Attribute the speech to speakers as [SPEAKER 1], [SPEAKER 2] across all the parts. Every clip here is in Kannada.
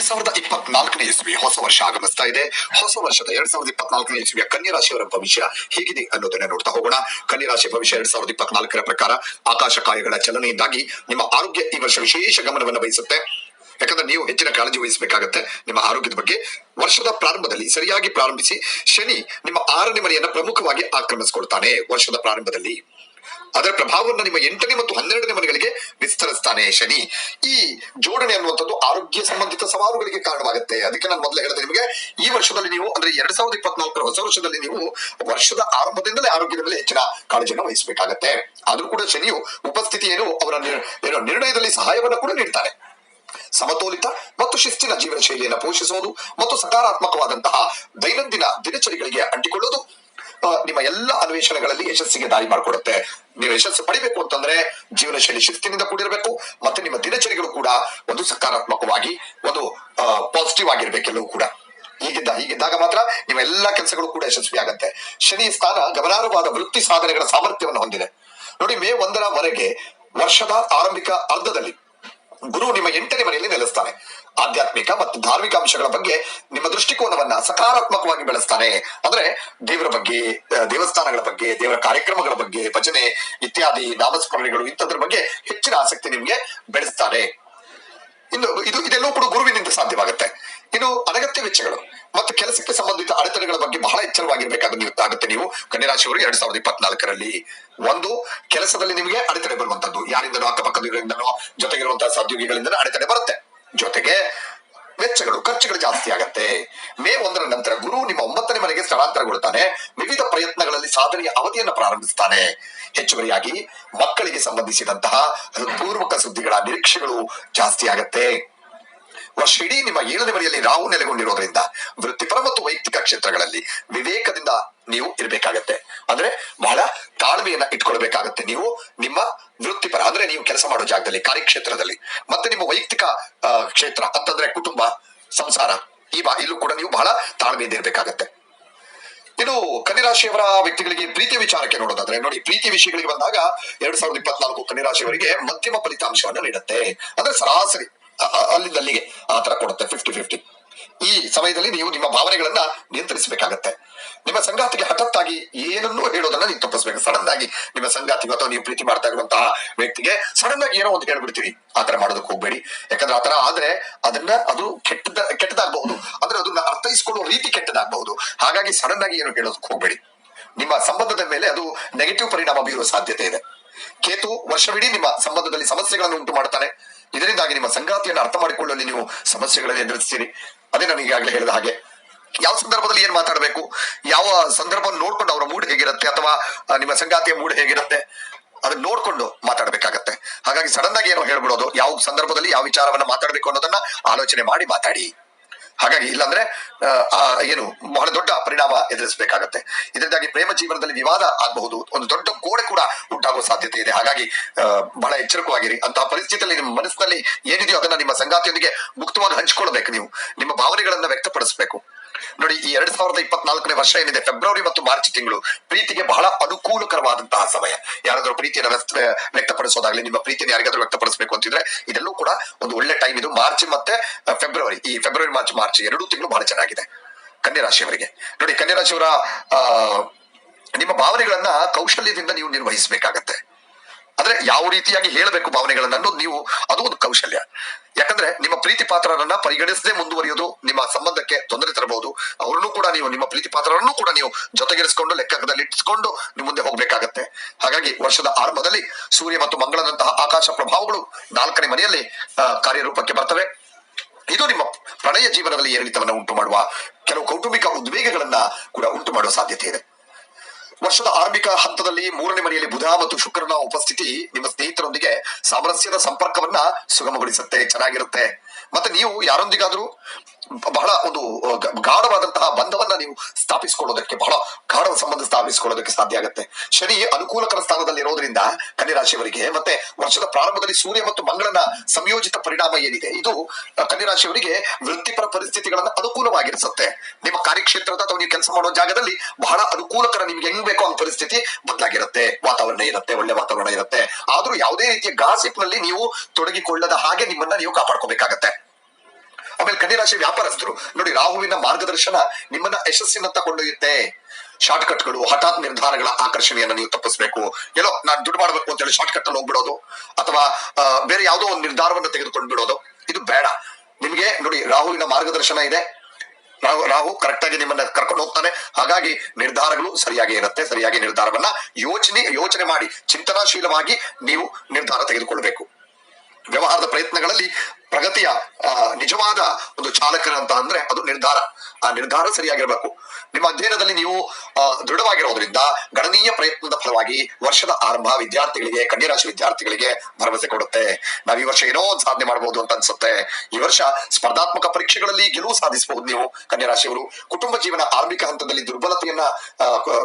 [SPEAKER 1] ಎರಡ್ ಸಾವಿರದ ಇಪ್ಪತ್ನಾಲ್ಕನೇ ಇಸ್ವಿ ಹೊಸ ವರ್ಷ ಆಗಮಿಸ್ತಾ ಇದೆ. ಹೊಸ ವರ್ಷದ ಎರಡ್ ಸಾವಿರದ ಇಪ್ಪತ್ನಾಲ್ಕನೇ ಇಸ್ವಿಯ ಕನ್ಯರಾಶಿಯವರ ಭವಿಷ್ಯ ಹೇಗಿದೆ ಅನ್ನೋದನ್ನ ನೋಡ್ತಾ ಹೋಗೋಣ. ಕನ್ಯರಾಶಿ ಭವಿಷ್ಯ ಎರಡ್ ಸಾವಿರದ ಇಪ್ಪತ್ನಾಲ್ಕರ ಪ್ರಕಾರ ಆಕಾಶ ಕಾಯಗಳ ಚಲನೆಯಿಂದಾಗಿ ನಿಮ್ಮ ಆರೋಗ್ಯ ಈ ವರ್ಷ ವಿಶೇಷ ಗಮನವನ್ನು ವಹಿಸುತ್ತೆ. ಯಾಕಂದ್ರೆ ನೀವು ಹೆಚ್ಚಿನ ಕಾಳಜಿ ವಹಿಸಬೇಕಾಗತ್ತೆ. ನಿಮ್ಮ ಆರೋಗ್ಯದ ಬಗ್ಗೆ ವರ್ಷದ ಪ್ರಾರಂಭದಲ್ಲಿ ಸರಿಯಾಗಿ ಪ್ರಾರಂಭಿಸಿ ಶನಿ ನಿಮ್ಮ ಆರನೇ ಮನೆಯನ್ನ ಪ್ರಮುಖವಾಗಿ ಆಕ್ರಮಿಸಿಕೊಳ್ತಾನೆ. ವರ್ಷದ ಪ್ರಾರಂಭದಲ್ಲಿ ಅದರ ಪ್ರಭಾವವನ್ನು ನಿಮ್ಮ ಎಂಟನೇ ಮತ್ತು ಹನ್ನೆರಡನೇ ಮನೆಗಳಿಗೆ ವಿಸ್ತರಿಸ್ತಾನೆ ಶನಿ. ಈ ಜೋಡಣೆ ಅನ್ನುವಂಥದ್ದು ಆರೋಗ್ಯ ಸಂಬಂಧಿತ ಸವಾಲುಗಳಿಗೆ ಕಾರಣವಾಗುತ್ತೆ. ಅದಕ್ಕೆ ನಾನು ಮೊದಲೇ ಹೇಳಿದೆ ನಿಮಗೆ, ಈ ವರ್ಷದಲ್ಲಿ ನೀವು, ಅಂದ್ರೆ ಎರಡ್ ಸಾವಿರದ ಇಪ್ಪತ್ನಾಲ್ಕರ ಹೊಸ ವರ್ಷದಲ್ಲಿ ನೀವು ವರ್ಷದ ಆರಂಭದಿಂದಲೇ ಆರೋಗ್ಯದ ಮೇಲೆ ಹೆಚ್ಚಿನ ಕಾಳಜಿಯನ್ನು ವಹಿಸಬೇಕಾಗತ್ತೆ. ಆದ್ರೂ ಕೂಡ ಶನಿಯು ಉಪಸ್ಥಿತಿ ಏನು ಅವರ ನಿರ್ಣಯದಲ್ಲಿ ಸಹಾಯವನ್ನು ಕೂಡ ನೀಡ್ತಾರೆ ಸಮತೋಲಿತ ಮತ್ತು ಶಿಸ್ತಿನ ಜೀವನ ಶೈಲಿಯನ್ನು ಪೋಷಿಸುವುದು ಮತ್ತು ಸಕಾರಾತ್ಮಕವಾದಂತಹ ದೈನಂದಿನ ದಿನಚರಿಗಳಿಗೆ ಅಂಟಿಕೊಳ್ಳೋದು ನಿಮ್ಮ ಎಲ್ಲ ಅನ್ವೇಷಣೆಗಳಲ್ಲಿ ಯಶಸ್ಸಿಗೆ ದಾರಿ ಮಾಡಿಕೊಡುತ್ತೆ. ನೀವು ಯಶಸ್ಸು ಪಡಿಬೇಕು ಅಂತಂದ್ರೆ ಜೀವನ ಶೈಲಿ ಶಿಸ್ತಿನಿಂದ ಕೂಡಿರಬೇಕು ಮತ್ತೆ ನಿಮ್ಮ ದಿನಚರಿಗಳು ಕೂಡ ಒಂದು ಸಕಾರಾತ್ಮಕವಾಗಿ, ಒಂದು ಪಾಸಿಟಿವ್ ಆಗಿರ್ಬೇಕೆಲ್ಲವೂ ಕೂಡ. ಹೀಗಿದ್ದ, ಹೀಗಿದ್ದಾಗ ಮಾತ್ರ ನಿಮ್ಮ ಎಲ್ಲಾ ಕೆಲಸಗಳು ಕೂಡ ಯಶಸ್ವಿ ಆಗುತ್ತೆ. ಶನಿ ಸ್ಥಾನ ಗಮನಾರ್ಹವಾದ ವೃತ್ತಿ ಸಾಧನೆಗಳ ಸಾಮರ್ಥ್ಯವನ್ನು ಹೊಂದಿದೆ. ನೋಡಿ ಮೇ ಒಂದರವರೆಗೆ ವರ್ಷದ ಆರಂಭಿಕ ಅರ್ಧದಲ್ಲಿ ಗುರು ನಿಮ್ಮ ಎಂಟನೇ ಮನೆಯಲ್ಲಿ ನೆಲೆಸ್ತಾನೆ. ಆಧ್ಯಾತ್ಮಿಕ ಮತ್ತು ಧಾರ್ಮಿಕ ಅಂಶಗಳ ಬಗ್ಗೆ ನಿಮ್ಮ ದೃಷ್ಟಿಕೋನವನ್ನ ಸಕಾರಾತ್ಮಕವಾಗಿ ಬೆಳೆಸ್ತಾನೆ. ಅಂದ್ರೆ ದೇವರ ಬಗ್ಗೆ ದೇವಸ್ಥಾನಗಳ ಬಗ್ಗೆ, ದೇವರ ಕಾರ್ಯಕ್ರಮಗಳ ಬಗ್ಗೆ, ಭಜನೆ ಇತ್ಯಾದಿ ನಾಮಸ್ಮರಣೆಗಳು ಇಂಥದ್ರ ಬಗ್ಗೆ ಹೆಚ್ಚಿನ ಆಸಕ್ತಿ ನಿಮ್ಗೆ ಬೆಳೆಸ್ತಾನೆ. ಇನ್ನು ಇದು ಇದೆಲ್ಲವೂ ಕೂಡ ಗುರುವಿನಿಂದ ಸಾಧ್ಯವಾಗುತ್ತೆ. ಇನ್ನು ಅನಗತ್ಯ ವೆಚ್ಚಗಳು. ಮತ್ತು ಕೆಲಸಕ್ಕೆ ಸಂಬಂಧಿತ ಅಡೆತಡೆಗಳ ಬಗ್ಗೆ ಬಹಳ ಎಚ್ಚರವಾಗಿರ್ಬೇಕಾಗುತ್ತೆ ನೀವು. ಕನ್ಯರಾಶಿಯವರು ಎರಡ್ ಸಾವಿರದ ಇಪ್ಪತ್ನಾಲ್ಕರಲ್ಲಿ ಒಂದು, ಕೆಲಸದಲ್ಲಿ ನಿಮಗೆ ಅಡೆತಡೆ ಬರುವಂತದ್ದು ಯಾರಿಂದನೋ ಅಕ್ಕಪಕ್ಕದಿಂದನೋ ಜೊತೆಗಿರುವಂತಹ ಸಹೋದ್ಯೋಗಿಗಳಿಂದ ಅಡೆತಡೆ ಬರುತ್ತೆ. ಜೊತೆಗೆ ವೆಚ್ಚಗಳು, ಖರ್ಚುಗಳು ಜಾಸ್ತಿ ಆಗತ್ತೆ. ಮೇ ಒಂದರ ನಂತರ ಗುರು ನಿಮ್ಮ ಒಂಬತ್ತನೇ ಮನೆಗೆ ಸ್ಥಳಾಂತರಗೊಳ್ತಾನೆ ವಿವಿಧ ಪ್ರಯತ್ನಗಳಲ್ಲಿ ಸಾಧನೆಯ ಅವಧಿಯನ್ನು ಪ್ರಾರಂಭಿಸ್ತಾನೆ. ಹೆಚ್ಚುವರಿಯಾಗಿ ಮಕ್ಕಳಿಗೆ ಸಂಬಂಧಿಸಿದಂತಹ ಪೂರ್ವಕ ಸುದ್ದಿಗಳ ನಿರೀಕ್ಷೆಗಳು ಜಾಸ್ತಿ ಆಗತ್ತೆ. ವರ್ಷ ಇಡೀ ನಿಮ್ಮ ಏಳನೇ ಮನೆಯಲ್ಲಿ ರಾಹು ನೆಲೆಗೊಂಡಿರೋದ್ರಿಂದ ವೃತ್ತಿಪರ ಮತ್ತು ವೈಯಕ್ತಿಕ ಕ್ಷೇತ್ರಗಳಲ್ಲಿ ವಿವೇಕದಿಂದ ನೀವು ಇರಬೇಕಾಗತ್ತೆ. ಅಂದ್ರೆ ಬಹಳ ತಾಳ್ಮೆಯನ್ನ ಇಟ್ಕೊಳ್ಬೇಕಾಗತ್ತೆ. ನೀವು ನಿಮ್ಮ ವೃತ್ತಿಪರ, ಅಂದ್ರೆ ನೀವು ಕೆಲಸ ಮಾಡೋ ಜಾಗದಲ್ಲಿ, ಕಾರ್ಯಕ್ಷೇತ್ರದಲ್ಲಿ, ಮತ್ತೆ ನಿಮ್ಮ ವೈಯಕ್ತಿಕ ಕ್ಷೇತ್ರ, ಅಂತಂದ್ರೆ ಕುಟುಂಬ, ಸಂಸಾರ, ಈ ಬಾ, ಇಲ್ಲೂ ಕೂಡ ನೀವು ಬಹಳ ತಾಳ್ಮೆಯಿಂದ ಇರಬೇಕಾಗತ್ತೆ. ಇದು ಕನ್ಯರಾಶಿಯವರ ವ್ಯಕ್ತಿಗಳಿಗೆ ಪ್ರೀತಿ ವಿಚಾರಕ್ಕೆ ನೋಡೋದಾದ್ರೆ, ನೋಡಿ ಪ್ರೀತಿ ವಿಷಯಗಳಿಗೆ ಬಂದಾಗ ಎರಡ್ ಸಾವಿರದ ಇಪ್ಪತ್ನಾಲ್ಕು ಕನ್ಯರಾಶಿಯವರಿಗೆ ಮಧ್ಯಮ ಫಲಿತಾಂಶವನ್ನು ನೀಡುತ್ತೆ. ಅಂದ್ರೆ ಸರಾಸರಿ ಅಲ್ಲಿಂದ ಅಲ್ಲಿಗೆ ಆ ತರ ಕೊಡುತ್ತೆ ಫಿಫ್ಟಿ ಫಿಫ್ಟಿ ಈ ಸಮಯದಲ್ಲಿ ನೀವು ನಿಮ್ಮ ಭಾವನೆಗಳನ್ನ ನಿಯಂತ್ರಿಸಬೇಕಾಗತ್ತೆ. ನಿಮ್ಮ ಸಂಗಾತಿಗೆ ಹಠತ್ತಾಗಿ ಏನನ್ನೂ ಹೇಳೋದನ್ನ ನೀವು ತಪ್ಪಿಸ್ಬೇಕು. ಸಡನ್ ಆಗಿ ನಿಮ್ಮ ಸಂಗಾತಿ ಅಥವಾ ನೀವು ಪ್ರೀತಿ ಮಾಡ್ತಾ ಇರುವಂತಹ ವ್ಯಕ್ತಿಗೆ ಸಡನ್ ಆಗಿ ಏನೋ ಒಂದು ಹೇಳ್ಬಿಡ್ತೀರಿ ಆತರ ಮಾಡೋದಕ್ಕೆ ಹೋಗ್ಬೇಡಿ. ಯಾಕಂದ್ರೆ ಆತರ ಆದ್ರೆ ಅದನ್ನ ಅದು ಕೆಟ್ಟದ, ಕೆಟ್ಟದಾಗಬಹುದು. ಅಂದ್ರೆ ಅದನ್ನ ಅರ್ಥೈಸಿಕೊಳ್ಳೋ ರೀತಿ ಕೆಟ್ಟದಾಗಬಹುದು. ಹಾಗಾಗಿ ಸಡನ್ ಆಗಿ ಏನು ಹೇಳೋದಕ್ಕೆ ಹೋಗ್ಬೇಡಿ. ನಿಮ್ಮ ಸಂಬಂಧದ ಮೇಲೆ ಅದು ನೆಗೆಟಿವ್ ಪರಿಣಾಮ ಬೀರುವ ಸಾಧ್ಯತೆ ಇದೆ. ಕೇತು ವರ್ಷವಿಡೀ ನಿಮ್ಮ ಸಂಬಂಧದಲ್ಲಿ ಸಮಸ್ಯೆಗಳನ್ನು ಉಂಟು ಮಾಡ್ತಾನೆ. ಇದರಿಂದಾಗಿ ನಿಮ್ಮ ಸಂಗಾತಿಯನ್ನು ಅರ್ಥ ಮಾಡಿಕೊಳ್ಳಲು ನೀವು ಸಮಸ್ಯೆಗಳನ್ನು ಎದುರಿಸ್ತೀರಿ. ಅದೇ ನಾನು ಈಗಾಗಲೇ ಹೇಳಿದ ಹಾಗೆ. ಯಾವ ಸಂದರ್ಭದಲ್ಲಿ ಏನ್ ಮಾತಾಡಬೇಕು? ಯಾವ ಸಂದರ್ಭ ನೋಡ್ಕೊಂಡು ಅವರ ಮೂಡ್ ಹೇಗಿರುತ್ತೆ? ಅಥವಾ ನಿಮ್ಮ ಸಂಗಾತಿಯ ಮೂಡ್ ಹೇಗಿರುತ್ತೆ? ಅದನ್ನ ನೋಡ್ಕೊಂಡು ಮಾತಾಡಬೇಕಾಗತ್ತೆ. ಹಾಗಾಗಿ ಸಡನ್ ಆಗಿ ಏನೋ ಹೇಳ್ಬಿಡೋದು, ಯಾವ ಸಂದರ್ಭದಲ್ಲಿ ಯಾವ ವಿಚಾರವನ್ನ ಮಾತಾಡಬೇಕು ಅನ್ನೋದನ್ನ ಆಲೋಚನೆ ಮಾಡಿ ಮಾತಾಡಿ. ಹಾಗಾಗಿ ಇಲ್ಲಾಂದ್ರೆ ಏನು ಬಹಳ ದೊಡ್ಡ ಪರಿಣಾಮ ಎದುರಿಸಬೇಕಾಗತ್ತೆ. ಇದರಿಂದಾಗಿ ಪ್ರೇಮ ಜೀವನದಲ್ಲಿ ವಿವಾದ ಆಗಬಹುದು. ಒಂದು ದೊಡ್ಡ ಉಂಟಾಗುವ ಸಾಧ್ಯತೆ ಇದೆ. ಹಾಗಾಗಿ ಬಹಳ ಎಚ್ಚರಿಕವಾಗಿರಿ. ಅಂತ ಪರಿಸ್ಥಿತಿಯಲ್ಲಿ ನಿಮ್ಮ ಮನಸ್ಸಿನಲ್ಲಿ ಏನಿದೆಯೋ ಅದನ್ನ ನಿಮ್ಮ ಸಂಗಾತಿಯೊಂದಿಗೆ ಮುಕ್ತವಾಗಿ ಹಂಚ್ಕೊಳ್ಬೇಕು ನೀವು. ನಿಮ್ಮ ಭಾವನೆಗಳನ್ನ ವ್ಯಕ್ತಪಡಿಸಬೇಕು. ನೋಡಿ, ಈ ಎರಡ್ ಸಾವಿರದ ಇಪ್ಪತ್ನಾಲ್ಕನೇ ವರ್ಷ ಏನಿದೆ, ಫೆಬ್ರವರಿ ಮತ್ತು ಮಾರ್ಚ್ ತಿಂಗಳು ಪ್ರೀತಿಗೆ ಬಹಳ ಅನುಕೂಲಕರವಾದಂತಹ ಸಮಯ. ಯಾರಾದರೂ ಪ್ರೀತಿಯನ್ನು ವ್ಯಕ್ತ ವ್ಯಕ್ತಪಡಿಸೋದಾಗ್ಲಿ, ನಿಮ್ಮ ಪ್ರೀತಿಯನ್ನು ಯಾರಿಗಾದ್ರೂ ವ್ಯಕ್ತಪಡಿಸಬೇಕು ಅಂತಿದ್ರೆ ಇದೆಲ್ಲೂ ಕೂಡ ಒಂದು ಒಳ್ಳೆ ಟೈಮ್ ಇದು. ಮಾರ್ಚ್ ಮತ್ತೆ ಫೆಬ್ರವರಿ. ಈ ಫೆಬ್ರವರಿ, ಮಾರ್ಚ್ ಮಾರ್ಚ್ ಎರಡೂ ತಿಂಗಳು ಬಹಳ ಚೆನ್ನಾಗಿದೆ. ಕನ್ಯಾ ರಾಶಿಯವರಿಗೆ. ನೋಡಿ, ಕನ್ಯಾ ರಾಶಿಯವರ, ಆ ನಿಮ್ಮ ಭಾವನೆಗಳನ್ನ ಕೌಶಲ್ಯದಿಂದ ನೀವು ನಿರ್ವಹಿಸಬೇಕಾಗತ್ತೆ. ಅಂದ್ರೆ ಯಾವ ರೀತಿಯಾಗಿ ಹೇಳಬೇಕು ಭಾವನೆಗಳನ್ನ ಅನ್ನೋದು ನೀವು, ಅದು ಒಂದು ಕೌಶಲ್ಯ. ಯಾಕಂದ್ರೆ ನಿಮ್ಮ ಪ್ರೀತಿ ಪಾತ್ರರನ್ನ ಪರಿಗಣಿಸದೆ ಮುಂದುವರಿಯೋದು ನಿಮ್ಮ ಸಂಬಂಧಕ್ಕೆ ತೊಂದರೆ ತರಬಹುದು. ಅವರನ್ನು ಕೂಡ ನೀವು, ನಿಮ್ಮ ಪ್ರೀತಿ ಪಾತ್ರರನ್ನು ಕೂಡ ನೀವು ಜೊತೆಗಿರಿಸಿಕೊಂಡು ಲೆಕ್ಕದಲ್ಲಿ ಇಟ್ಸ್ಕೊಂಡು ನಿಮ್ಮ ಮುಂದೆ ಹೋಗ್ಬೇಕಾಗತ್ತೆ. ಹಾಗಾಗಿ ವರ್ಷದ ಆರಂಭದಲ್ಲಿ ಸೂರ್ಯ ಮತ್ತು ಮಂಗಳದಂತಹ ಆಕಾಶ ಪ್ರಭಾವಗಳು ನಾಲ್ಕನೇ ಮನೆಯಲ್ಲಿ ಕಾರ್ಯರೂಪಕ್ಕೆ ಬರ್ತವೆ. ಇದು ನಿಮ್ಮ ಪ್ರಣಯ ಜೀವನದಲ್ಲಿ ಏರಿಳಿತವನ್ನು ಉಂಟು ಮಾಡುವ ಕೆಲವು ಕೌಟುಂಬಿಕ ಉದ್ವೇಗಗಳನ್ನ ಕೂಡ ಉಂಟು ಮಾಡುವ ಸಾಧ್ಯತೆ ಇದೆ. ವರ್ಷದ ಆರಂಭಿಕ ಹಂತದಲ್ಲಿ ಮೂರನೇ ಮನೆಯಲ್ಲಿ ಬುಧ ಮತ್ತು ಶುಕ್ರನ ಉಪಸ್ಥಿತಿ ನಿಮ್ಮ ಸ್ನೇಹಿತರೊಂದಿಗೆ ಸಾಮರಸ್ಯದ ಸಂಪರ್ಕವನ್ನ ಸುಗಮಗೊಳಿಸುತ್ತೆ, ಚೆನ್ನಾಗಿರುತ್ತೆ. ಮತ್ತೆ ನೀವು ಯಾರೊಂದಿಗಾದ್ರೂ ಬಹಳ ಒಂದು ಗಾಢವಾದಂತಹ ಬಂಧವನ್ನ ನೀವು ಸ್ಥಾಪಿಸಿಕೊಳ್ಳೋದಕ್ಕೆ, ಬಹಳ ಗಾಢ ಸಂಬಂಧ ಸ್ಥಾಪಿಸಿಕೊಳ್ಳೋದಕ್ಕೆ ಸಾಧ್ಯ ಆಗುತ್ತೆ. ಶನಿ ಅನುಕೂಲಕರ ಸ್ಥಾನದಲ್ಲಿ ಇರೋದ್ರಿಂದ ಕನ್ಯಾ ರಾಶಿಯವರಿಗೆ ಮತ್ತೆ ವರ್ಷದ ಪ್ರಾರಂಭದಲ್ಲಿ ಸೂರ್ಯ ಮತ್ತು ಮಂಗಳನ ಸಂಯೋಜಿತ ಪರಿಣಾಮ ಏನಿದೆ, ಇದು ಕನ್ಯರಾಶಿಯವರಿಗೆ ಕನ್ಯಾ ರಾಶಿಯವರಿಗೆ ವೃತ್ತಿಪರ ಪರಿಸ್ಥಿತಿಗಳನ್ನ ಅನುಕೂಲವಾಗಿರಿಸುತ್ತೆ. ನಿಮ್ಮ ಕಾರ್ಯಕ್ಷೇತ್ರದ ಅಥವಾ ನೀವು ಕೆಲಸ ಮಾಡೋ ಜಾಗದಲ್ಲಿ ಬಹಳ ಅನುಕೂಲಕರ ನಿಮ್ಗೆ ಹೆಂಗ್ ಬೇಕೋ ಅಂತ ಪರಿಸ್ಥಿತಿ ಬದಲಾಗಿರುತ್ತೆ. ವಾತಾವರಣ ಇರುತ್ತೆ, ಒಳ್ಳೆ ವಾತಾವರಣ ಇರುತ್ತೆ. ಆದ್ರೂ ಯಾವುದೇ ರೀತಿಯ ಗಾಸಿಪ್ನಲ್ಲಿ ನೀವು ತೊಡಗಿಕೊಳ್ಳದ ಹಾಗೆ ನಿಮ್ಮನ್ನ ನೀವು ಕಾಪಾಡ್ಕೋಬೇಕಾಗತ್ತೆ. ಆಮೇಲೆ ಕನ್ಯರಾಶಿ ವ್ಯಾಪಾರಸ್ಥರು, ನೋಡಿ ರಾಹುವಿನ ಮಾರ್ಗದರ್ಶನ ನಿಮ್ಮನ್ನ ಯಶಸ್ಸಿನತ್ತ ಕೊಂಡೊಯ್ಯುತ್ತೆ. ಶಾರ್ಟ್ ಕಟ್ಗಳು ಹಠಾತ್ ನಿರ್ಧಾರಗಳ ಆಕರ್ಷಣೆಯನ್ನ ನೀವು ತಪ್ಪಿಸಬೇಕು. ಎಲ್ಲೋ ನಾನು ದುಡ್ಡು ಮಾಡಬೇಕು ಅಂತ ಹೇಳಿ ಶಾರ್ಟ್ ಕಟ್ ಅಲ್ಲಿ ಹೋಗ್ಬಿಡೋದು, ಅಥವಾ ಬೇರೆ ಯಾವುದೋ ಒಂದು ನಿರ್ಧಾರವನ್ನು ತೆಗೆದುಕೊಂಡು ಬಿಡೋದು ಇದು ಬೇಡ. ನಿಮಗೆ ನೋಡಿ ರಾಹುವಿನ ಮಾರ್ಗದರ್ಶನ ಇದೆ. ರಾಹು ರಾಹು ಕರೆಕ್ಟ್ ಆಗಿ ನಿಮ್ಮನ್ನ ಕರ್ಕೊಂಡು ಹೋಗ್ತಾನೆ. ಹಾಗಾಗಿ ನಿರ್ಧಾರಗಳು ಸರಿಯಾಗಿ ಇರುತ್ತೆ. ಸರಿಯಾಗಿ ನಿರ್ಧಾರವನ್ನ ಯೋಚನೆ ಯೋಚನೆ ಮಾಡಿ, ಚಿಂತನಾಶೀಲವಾಗಿ ನೀವು ನಿರ್ಧಾರ ತೆಗೆದುಕೊಳ್ಬೇಕು. ವ್ಯವಹಾರದ ಪ್ರಯತ್ನಗಳಲ್ಲಿ ಪ್ರಗತಿಯ ನಿಜವಾದ ಒಂದು ಚಾಲಕನ ಅಂತ ಅಂದ್ರೆ ಅದು ನಿರ್ಧಾರ. ಆ ನಿರ್ಧಾರ ಸರಿಯಾಗಿರ್ಬೇಕು. ನಿಮ್ಮ ಅಧ್ಯಯನದಲ್ಲಿ ನೀವು ದೃಢವಾಗಿರೋದ್ರಿಂದ ಗಣನೀಯ ಪ್ರಯತ್ನದ ಫಲವಾಗಿ ವರ್ಷದ ಆರಂಭ ವಿದ್ಯಾರ್ಥಿಗಳಿಗೆ, ಕನ್ಯರಾಶಿ ವಿದ್ಯಾರ್ಥಿಗಳಿಗೆ ಭರವಸೆ ಕೊಡುತ್ತೆ. ನಾವ್ ಈ ವರ್ಷ ಏನೋ ಒಂದು ಸಾಧನೆ ಮಾಡಬಹುದು ಅಂತ ಅನ್ಸುತ್ತೆ. ಈ ವರ್ಷ ಸ್ಪರ್ಧಾತ್ಮಕ ಪರೀಕ್ಷೆಗಳಲ್ಲಿ ಗೆಲುವು ಸಾಧಿಸಬಹುದು ನೀವು, ಕನ್ಯರಾಶಿಯವರು. ಕುಟುಂಬ ಜೀವನ ಆರಂಭಿಕ ಹಂತದಲ್ಲಿ ದುರ್ಬಲತೆಯನ್ನ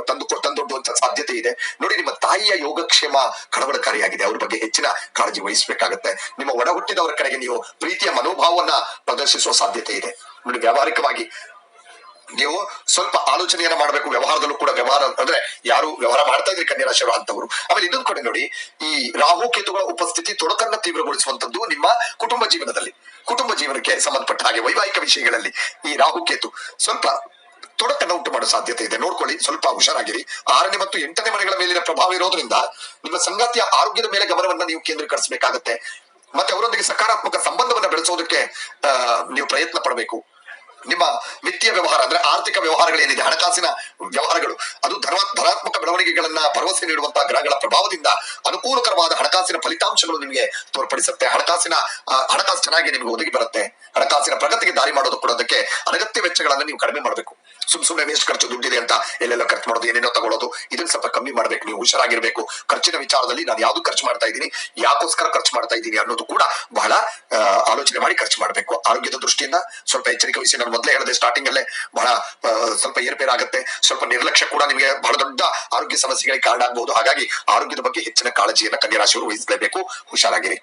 [SPEAKER 1] ತಂದು ತಂದೊಡ್ಡುವಂತ ಸಾಧ್ಯತೆ ಇದೆ. ನೋಡಿ, ನಿಮ್ಮ ತಾಯಿಯ ಯೋಗಕ್ಷೇಮ ಕಳವಳಕಾರಿಯಾಗಿದೆ. ಅವ್ರ ಬಗ್ಗೆ ಹೆಚ್ಚಿನ ಕಾಳಜಿ ವಹಿಸಬೇಕಾಗುತ್ತೆ. ನಿಮ್ಮ ಒಡ ಹುಟ್ಟಿದವರ ಕಡೆಗೆ ನೀವು ಪ್ರೀತಿಯ ಮನೋಭಾವವನ್ನ ಪ್ರದರ್ಶಿಸುವ ಸಾಧ್ಯತೆ ಇದೆ. ನೋಡಿ, ವ್ಯಾವಹಾರಿಕವಾಗಿ ನೀವು ಸ್ವಲ್ಪ ಆಲೋಚನೆಯನ್ನ ಮಾಡಬೇಕು. ವ್ಯವಹಾರದಲ್ಲೂ ಕೂಡ ವ್ಯವಹಾರ ಅಂದ್ರೆ ಯಾರು ವ್ಯವಹಾರ ಮಾಡ್ತಾ ಇದ್ರಿ ರಾಶಿ ಅಂತವರು. ಆಮೇಲೆ ಇನ್ನೊಂದು ಕಡೆ ನೋಡಿ, ಈ ರಾಹು ಕೇತುಗಳ ಉಪಸ್ಥಿತಿ ತೊಡಕನ್ನ ತೀವ್ರಗೊಳಿಸುವಂತದ್ದು ನಿಮ್ಮ ಕುಟುಂಬ ಜೀವನದಲ್ಲಿ. ಕುಟುಂಬ ಜೀವನಕ್ಕೆ ಸಂಬಂಧಪಟ್ಟ ಹಾಗೆ ವೈವಾಹಿಕ ವಿಷಯಗಳಲ್ಲಿ ಈ ರಾಹು ಕೇತು ಸ್ವಲ್ಪ ತೊಡಕನ್ನ ಉಂಟು ಮಾಡೋ ಸಾಧ್ಯತೆ ಇದೆ. ನೋಡ್ಕೊಳ್ಳಿ, ಸ್ವಲ್ಪ ಹುಷಾರಾಗಿರಿ. ಆರನೇ ಮತ್ತು ಎಂಟನೇ ಮನೆಗಳ ಮೇಲಿನ ಪ್ರಭಾವ ಇರೋದ್ರಿಂದ ನಿಮ್ಮ ಸಂಗಾತಿಯ ಆರೋಗ್ಯದ ಮೇಲೆ ಗಮನವನ್ನ ನೀವು ಕೇಂದ್ರೀಕರಿಸಬೇಕಾಗತ್ತೆ. ಮತ್ತೆ ಅವರೊಂದಿಗೆ ಸಕಾರಾತ್ಮಕ ಸಂಬಂಧವನ್ನ ಬೆಳೆಸೋದಕ್ಕೆ ನೀವು ಪ್ರಯತ್ನ ಪಡಬೇಕು. ನಿಮ್ಮ ವಿತ್ತೀಯ ವ್ಯವಹಾರ ಅಂದ್ರೆ ಆರ್ಥಿಕ ವ್ಯವಹಾರಗಳೇನಿದೆ ಹಣಕಾಸಿನ ವ್ಯವಹಾರಗಳು, ಅದು ಧರ್ಮ, ಧನಾತ್ಮಕ ಬೆಳವಣಿಗೆಗಳನ್ನ ಭರವಸೆ ನೀಡುವಂತಹ ಗ್ರಹಗಳ ಪ್ರಭಾವದಿಂದ ಅನುಕೂಲಕರವಾದ ಹಣಕಾಸಿನ ಫಲಿತಾಂಶಗಳು ನಿಮಗೆ ತೋರ್ಪಡಿಸುತ್ತೆ. ಹಣಕಾಸಿನ ಹಣಕಾಸು ಚೆನ್ನಾಗಿ ನಿಮಗೆ ಒದಗಿ ಬರುತ್ತೆ. ಹಣಕಾಸಿನ ಪ್ರಗತಿಗೆ ದಾರಿ ಮಾಡೋದು ಕೊಡೋದಕ್ಕೆ ಅನಗತ್ಯ ವೆಚ್ಚಗಳನ್ನ ನೀವು ಕಡಿಮೆ ಮಾಡಬೇಕು. ಸುಮ್ ಸುಮ್ಮನೆ ವೇಸ್ಟ್ ಖರ್ಚು ದುಡ್ಡಿದೆ ಅಂತ ಎಲ್ಲೆಲ್ಲ ಖರ್ಚು ಮಾಡೋದು, ಏನೇನೋ ತಗೊಳ್ಳೋದು, ಇದನ್ನ ಸ್ವಲ್ಪ ಕಮ್ಮಿ ಮಾಡ್ಬೇಕು, ನೀವು ಹುಷಾರಾಗಿರ್ಬೇಕು. ಖರ್ಚಿನ ವಿಚಾರದಲ್ಲಿ ನಾನು ಯಾವ್ದು ಖರ್ಚು ಮಾಡ್ತಾ ಇದ್ದೀನಿ, ಯಾಕೋಸ್ಕರ ಖರ್ಚು ಮಾಡ್ತಾ ಇದ್ದೀನಿ ಅನ್ನೋದು ಕೂಡ ಬಹಳ ಆಲೋಚನೆ ಮಾಡಿ ಖರ್ಚು ಮಾಡಬೇಕು. ಆರೋಗ್ಯದ ದೃಷ್ಟಿಯಿಂದ ಸ್ವಲ್ಪ ಎಚ್ಚರಿಕೆ ವಹಿಸಿ, ನಾನು ಮೊದಲೇ ಹೇಳಿದೆ ಸ್ಟಾರ್ಟಿಂಗ್ ಅಲ್ಲೇ ಬಹಳ ಸ್ವಲ್ಪ ಏರ್ಪೇರಾಗುತ್ತೆ ಸ್ವಲ್ಪ ನಿರ್ಲಕ್ಷ್ಯ ಕೂಡ ನಿಮಗೆ ಬಹಳ ದೊಡ್ಡ ಆರೋಗ್ಯ ಸಮಸ್ಯೆಗಳಿಗೆ ಕಾರಣ ಆಗಬಹುದು ಹಾಗಾಗಿ ಆರೋಗ್ಯದ ಬಗ್ಗೆ ಹೆಚ್ಚಿನ ಕಾಳಜಿಯನ್ನ ಕನ್ಯರಾಶಿಯವರು ವಹಿಸಲೇಬೇಕು. ಹುಷಾರಾಗಿರಿ.